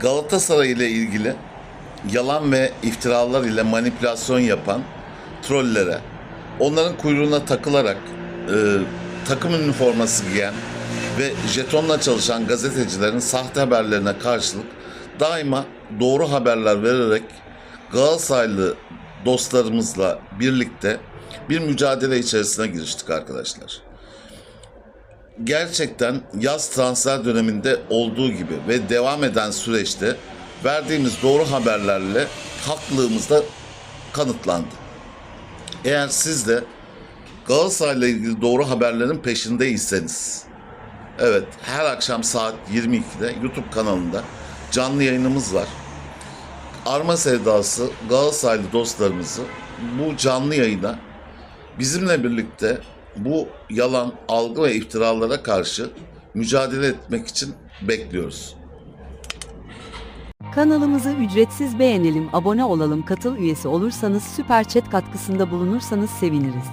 Galatasaray ile ilgili yalan ve iftiralar ile manipülasyon yapan trollere, onların kuyruğuna takılarak e, takım üniforması giyen ve jetonla çalışan gazetecilerin sahte haberlerine karşılık daima doğru haberler vererek Galatasaraylı dostlarımızla birlikte bir mücadele içerisine giriştik arkadaşlar gerçekten yaz transfer döneminde olduğu gibi ve devam eden süreçte verdiğimiz doğru haberlerle haklılığımız da kanıtlandı. Eğer siz de Galatasaray'la ilgili doğru haberlerin peşindeyseniz evet her akşam saat 22'de YouTube kanalında canlı yayınımız var. Arma Sevdası Galatasaraylı dostlarımızı bu canlı yayına bizimle birlikte bu yalan, algı ve iftiralara karşı mücadele etmek için bekliyoruz. Kanalımızı ücretsiz beğenelim, abone olalım, katıl üyesi olursanız süper chat katkısında bulunursanız seviniriz.